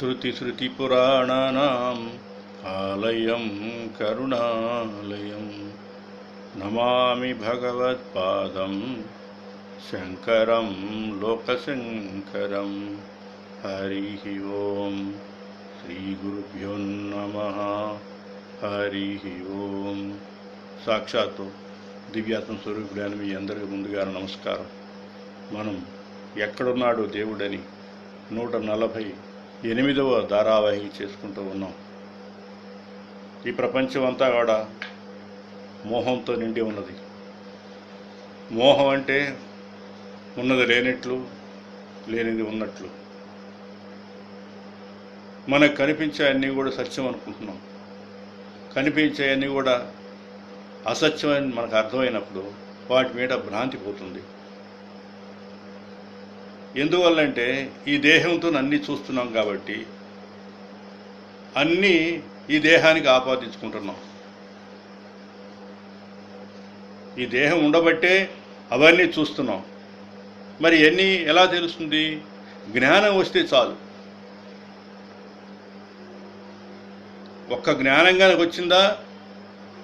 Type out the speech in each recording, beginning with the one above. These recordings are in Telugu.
శృతిస్మృతిపురాణానాम् ఆలయం కరుణాలయం నమామి భగవత్పాదం శంకరం లోకశంకరం హరి ఓం శ్రీగురుభ్యో నమ హరి ఓం సాక్షాత్తు దివ్యాత్మ స్వరూపుడైన మీ అందరికీ ముందుగా నమస్కారం. మనం ఎక్కడున్నాడు దేవుడని నూట నలభై ఎనిమిదవ ధారావాహిక చేసుకుంటూ ఉన్నాం. ఈ ప్రపంచం అంతా కూడా మోహంతో నిండి ఉన్నది. మోహం అంటే ఉన్నది లేనట్లు లేనిది ఉన్నట్లు. మనకు కనిపించే అన్నీ కూడా సత్యం అనుకుంటున్నాం. కనిపించే అన్నీ కూడా అసత్యం అని మనకు అర్థమైనప్పుడు వాటి మీద భ్రాంతి పోతుంది. ఎందువల్లంటే ఈ దేహంతో అన్నీ చూస్తున్నాం కాబట్టి అన్నీ ఈ దేహానికి ఆపాదించుకుంటున్నాం. ఈ దేహం ఉండబట్టే అవన్నీ చూస్తున్నాం. మరి ఎన్ని ఎలా తెలుస్తుంది? జ్ఞానం వస్తే చాలు. ఒక్క జ్ఞానం వచ్చిందా?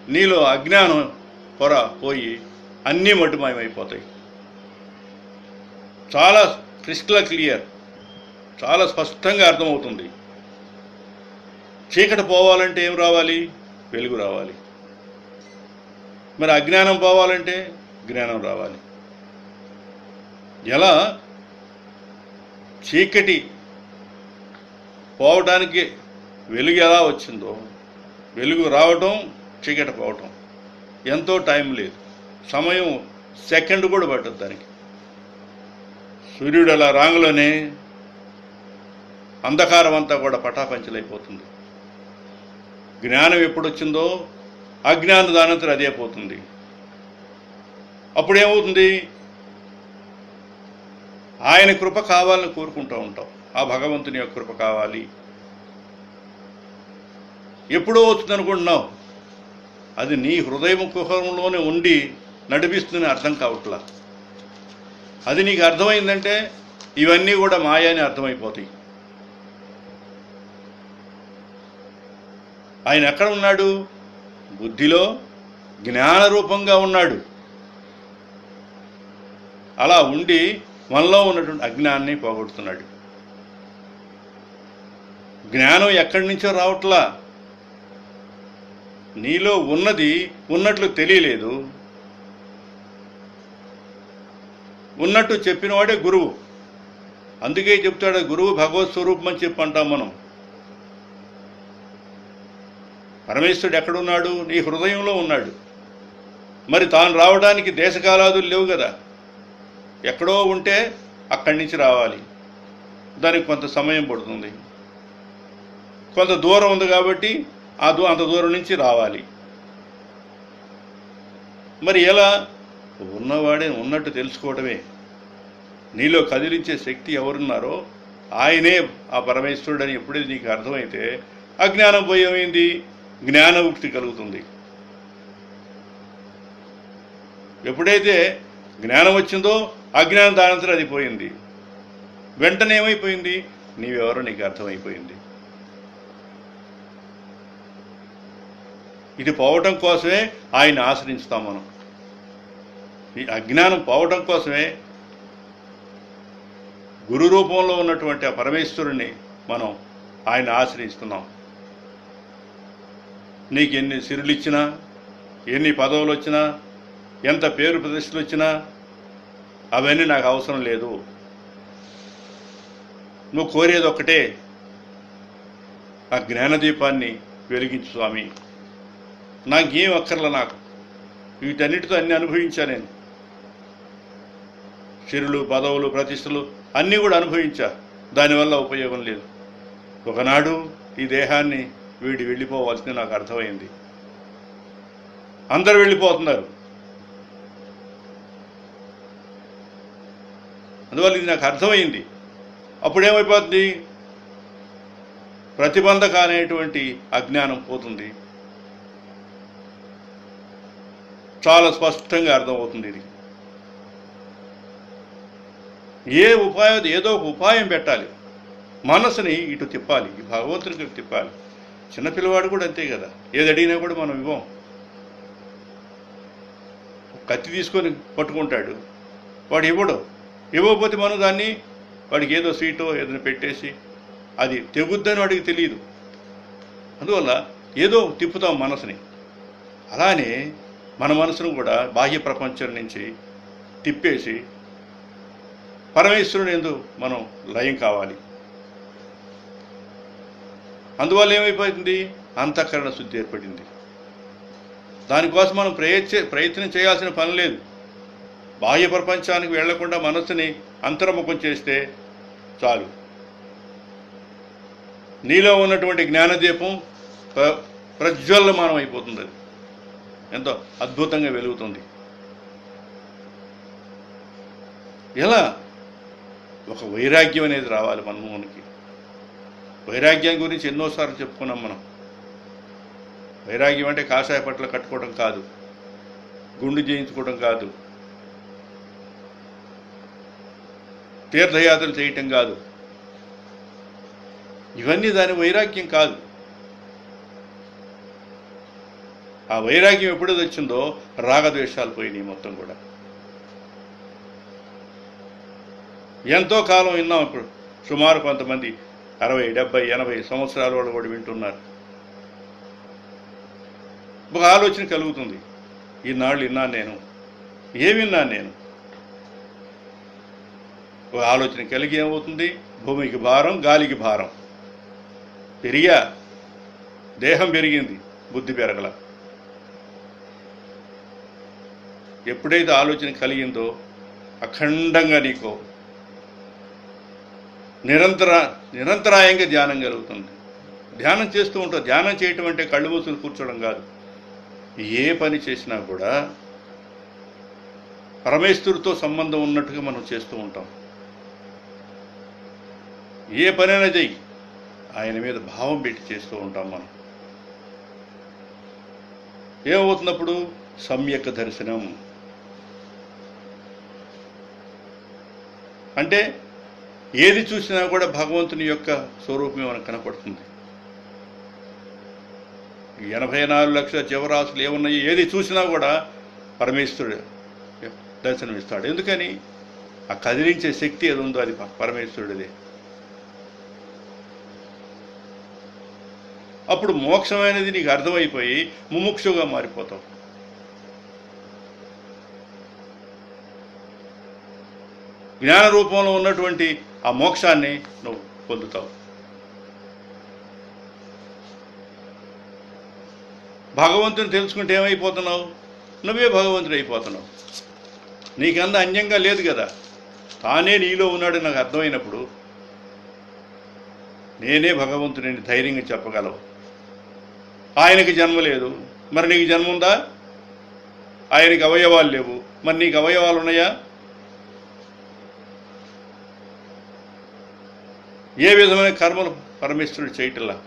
నీలో అజ్ఞానం పొర పోయి అన్నీ మటుమాయమైపోతాయి. చాలా క్రిస్టల్ క్లియర్. చాలా స్పష్టంగా అర్థమవుతుంది. చీకటి పోవాలంటే ఏం రావాలి? వెలుగు రావాలి. మరి అజ్ఞానం పోవాలంటే జ్ఞానం రావాలి. ఎలా? చీకటి పోవటానికి వెలుగు ఎలా వచ్చిందో వెలుగు రావటం చీకటి పోవటం ఎంతో టైం లేదు. సమయం సెకండ్ కూడా పట్టదు దానికి. సూర్యుడు అలా రాంగులోనే అంధకారం అంతా కూడా పటాపంచలైపోతుంది. జ్ఞానం ఎప్పుడు వచ్చిందో అజ్ఞానం దానంతరం అదే పోతుంది. అప్పుడేమవుతుంది? ఆయన కృప కావాలని కోరుకుంటూ ఉంటాం. ఆ భగవంతుని యొక్క కృప కావాలి. ఎప్పుడో అవుతుంది అనుకుంటున్నావు అది నీ హృదయం కుహరంలోనే ఉండి నడిపిస్తుందని అర్థం కావట్లా. అది నీకు అర్థమైందంటే ఇవన్నీ కూడా మాయని అర్థమైపోతాయి. ఆయన ఎక్కడ ఉన్నాడు? బుద్ధిలో జ్ఞాన రూపంగా ఉన్నాడు. అలా ఉండి మనలో ఉన్నటువంటి అజ్ఞానాన్ని పోగొడుతున్నాడు. జ్ఞానం ఎక్కడి నుంచో రావట్లా? నీలో ఉన్నది ఉన్నట్లు తెలియలేదు. ఉన్నట్టు చెప్పినవాడే గురువు. అందుకే చెప్తాడు గురువు భగవత్ స్వరూపం అని చెప్పి అంటాం మనం. పరమేశ్వరుడు ఎక్కడున్నాడు? నీ హృదయంలో ఉన్నాడు. మరి తాను రావడానికి దేశకాలాదులు లేవు కదా. ఎక్కడో ఉంటే అక్కడి నుంచి రావాలి. దానికి కొంత సమయం పడుతుంది. కొంత దూరం ఉంది కాబట్టి ఆ దూ అంత దూరం నుంచి రావాలి. మరి ఎలా ఉన్నవాడే ఉన్నట్టు తెలుసుకోవడమే నీలో కదిలించే శక్తి ఎవరున్నారో ఆయనే ఆ పరమేశ్వరుడు అని ఎప్పుడైతే నీకు అర్థమైతే అజ్ఞానం పోయేమైంది జ్ఞానముక్తి కలుగుతుంది. ఎప్పుడైతే జ్ఞానం వచ్చిందో అజ్ఞానం దానంతరం అది పోయింది. వెంటనే ఏమైపోయింది? నీవెవరో నీకు అర్థమైపోయింది. ఇది పోవటం కోసమే ఆయన ఆశ్రయిస్తాం మనం. ఈ అజ్ఞానం పోవటం కోసమే గురు రూపంలో ఉన్నటువంటి ఆ పరమేశ్వరుణ్ణి మనం ఆయన ఆశ్రయిస్తున్నాం. నీకు ఎన్ని సిరులు ఇచ్చినా ఎన్ని పదవులు వచ్చినా ఎంత పేరు ప్రతిష్టలు వచ్చినా అవన్నీ నాకు అవసరం లేదు. నువ్వు కోరేది ఒక్కటే ఆ జ్ఞానదీపాన్ని వెలిగించు స్వామి. నాకేం అక్కర్ల నాకు? వీటన్నిటితో అన్ని అనుభవించా నేను. చిరులు పదవులు ప్రతిష్టలు అన్నీ కూడా అనుభవించా. దానివల్ల ఉపయోగం లేదు. ఒకనాడు ఈ దేహాన్ని వీడి వెళ్ళిపోవాల్సింది నాకు అర్థమైంది. అందరు వెళ్ళిపోతున్నారు. అందువల్ల ఇది నాకు అర్థమైంది. అప్పుడేమైపోతుంది? ప్రతిబంధక అనేటువంటి అజ్ఞానం పోతుంది. చాలా స్పష్టంగా అర్థమవుతుంది ఇది. ఏ ఉపాయం ఏదో ఒక ఉపాయం పెట్టాలి. మనసుని ఇటు తిప్పాలి ఈ భగవంతునికి తిప్పాలి. చిన్నపిల్లవాడు కూడా అంతే కదా. ఏది అడిగినా కూడా మనం ఇవ్వం. కత్తి తీసుకొని పట్టుకుంటాడు. వాడు ఇవ్వడు. ఇవ్వకపోతే మనం దాన్ని వాడికి ఏదో స్వీటో ఏదైనా పెట్టేసి అది తెగుద్దని వాడికి తెలియదు అందువల్ల ఏదో తిప్పుతాం మనసుని. అలానే మన మనసును కూడా బాహ్య ప్రపంచం నుంచి తిప్పేసి పరమేశ్వరుని ఎందు మనం లయం కావాలి. అందువల్ల ఏమైపోయింది? అంతఃకరణ శుద్ధి ఏర్పడింది. దానికోసం మనం ప్రయత్న ప్రయత్నం చేయాల్సిన పని లేదు. బాహ్య ప్రపంచానికి వెళ్ళకుండా మనస్సుని అంతర్ముఖం చేస్తే చాలు. నీలో ఉన్నటువంటి జ్ఞానదీపం ప్ర ప్రజ్వల్లమానం అయిపోతుంది అది. ఎంతో అద్భుతంగా వెలుగుతుంది. ఎలా? ఒక వైరాగ్యం అనేది రావాలి మన్మోహన్కి వైరాగ్యం గురించి ఎన్నోసార్లు చెప్పుకున్నాం మనం. వైరాగ్యం అంటే కాషాయ పట్ల కట్టుకోవడం కాదు. గుండు చేయించుకోవడం కాదు. తీర్థయాత్రలు చేయటం కాదు. ఇవన్నీ దాని వైరాగ్యం కాదు. ఆ వైరాగ్యం ఎప్పుడేది వచ్చిందో రాగద్వేషాలు పోయినాయి మొత్తం కూడా. ఎంతో కాలం విన్నాం ఇప్పుడు. సుమారు కొంతమంది అరవై డెబ్బై ఎనభై సంవత్సరాల వాళ్ళు కూడా వింటున్నారు. ఒక ఆలోచన కలుగుతుంది. ఈనాళ్ళు విన్నాను నేను. ఏమి విన్నాను నేను? ఒక ఆలోచన కలిగి ఏమవుతుంది? భూమికి భారం గాలికి భారం. పెరిగా. దేహం పెరిగింది బుద్ధి పెరగల. ఎప్పుడైతే ఆలోచన కలిగిందో అఖండంగా నీకు నిరంతర నిరంతరాయంగా ధ్యానం జరుగుతుంది. ధ్యానం చేస్తూ ఉంటాం ధ్యానం చేయటం అంటే కళ్ళు మూసులు కూర్చోవడం కాదు. ఏ పని చేసినా కూడా పరమేశ్వరుతో సంబంధం ఉన్నట్టుగా మనం చేస్తూ ఉంటాం. ఏ పనైనా చెయ్యి. ఆయన మీద భావం పెట్టి చేస్తూ ఉంటాం మనం. ఏమవుతున్నప్పుడు? సమ్యక్ దర్శనం. అంటే ఏది చూసినా కూడా భగవంతుని యొక్క స్వరూపమే మనకు కనపడుతుంది. ఎనభై నాలుగు లక్షల జీవరాశులు ఏమున్నాయి? ఏది చూసినా కూడా పరమేశ్వరుడు దర్శనమిస్తాడు ఎందుకని? ఆ కదిలించే శక్తి ఏది ఉందో అది పరమేశ్వరుడిదే. అప్పుడు మోక్షమైనది నీకు అర్థమైపోయి ముముక్షుగా మారిపోతావు. జ్ఞాన రూపంలో ఉన్నటువంటి ఆ మోక్షాన్ని నువ్వు పొందుతావు. భగవంతుని తెలుసుకుంటే ఏమైపోతున్నావు? నువ్వే భగవంతుడు అయిపోతున్నావు. నీకంద అన్యంగా లేదు కదా. తానే నీలో ఉన్నాడు నాకు అర్థమైనప్పుడు నేనే భగవంతుడిని ధైర్యంగా చెప్పగలవు. ఆయనకి జన్మ లేదు. మరి నీకు జన్మ ఉందా? ఆయనకి అవయవాలు లేవు. మరి నీకు అవయవాలు ఉన్నాయా? ఏ విధమైన కర్మలు పరమేశ్వరుడు చేయటంలా?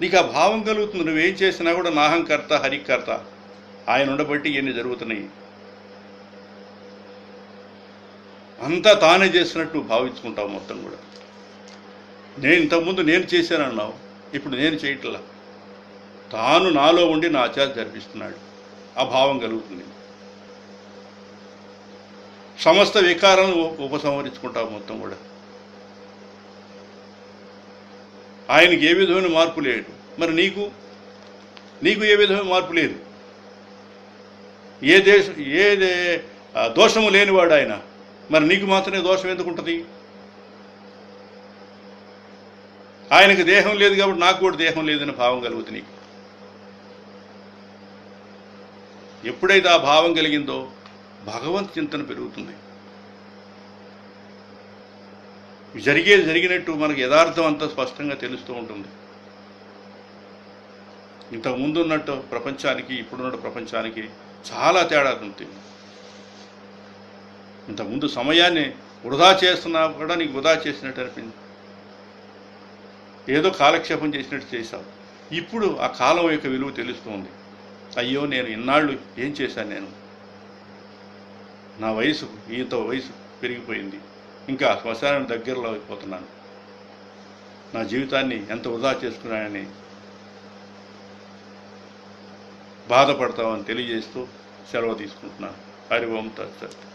నీకు ఆ భావం కలుగుతుంది. నువ్వేం చేసినా కూడా నాహంకర్త హరికర్త ఆయన ఉండబట్టి ఇవన్నీ జరుగుతున్నాయి. అంతా తానే చేసినట్టు భావించుకుంటావు మొత్తం కూడా. నేను ఇంతకుముందు నేను చేశానన్నావు ఇప్పుడు నేను చేయట్లా? తాను నాలో ఉండి నా ఆచార్య జరిపిస్తున్నాడు. ఆ భావం కలుగుతుంది. సమస్త వికారాలను ఉపసంహరించుకుంటావు మొత్తం కూడా. ఆయనకి ఏ విధమైన మార్పు లేడు మరి నీకు? నీకు ఏ విధమైన మార్పు లేదు. ఏ దేశం ఏ దే- దోషము లేనివాడు ఆయన. మరి నీకు మాత్రమే దోషం ఎందుకు ఉంటుంది? ఆయనకు దేహం లేదు కాబట్టి నాకు కూడా దేహం లేదని భావం కలుగుతుంది నీకు. ఎప్పుడైతే ఆ భావం కలిగిందో భగవంత్ చింతన పెరుగుతుంది. జరిగేది జరిగినట్టు మనకు యథార్థం అంతా స్పష్టంగా తెలుస్తూ ఉంటుంది. ఇంతకు ముందు ఉన్నట్టు ప్రపంచానికి ఇప్పుడున్న ప్రపంచానికి చాలా తేడా ఉంటుంది ఇంతకుముందు సమయాన్ని వృధా చేస్తున్నా కూడా నీకు వృధా చేసినట్టు అనిపింది ఏదో కాలక్షేపం చేసినట్టు చేశావు. ఇప్పుడు ఆ కాలం యొక్క విలువ తెలుస్తుంది. అయ్యో నేను ఇన్నాళ్ళు ఏం చేశాను నేను? నా వయసు ఈత వయసు పెరిగిపోయింది. ఇంకా శ్మశానం దగ్గరలో అయిపోతున్నాను నా జీవితాన్ని ఎంత వృధా చేసుకున్నానని బాధపడతామని తెలియజేస్తూ సెలవు తీసుకుంటున్నాను. హరి ఓం తత్సత్.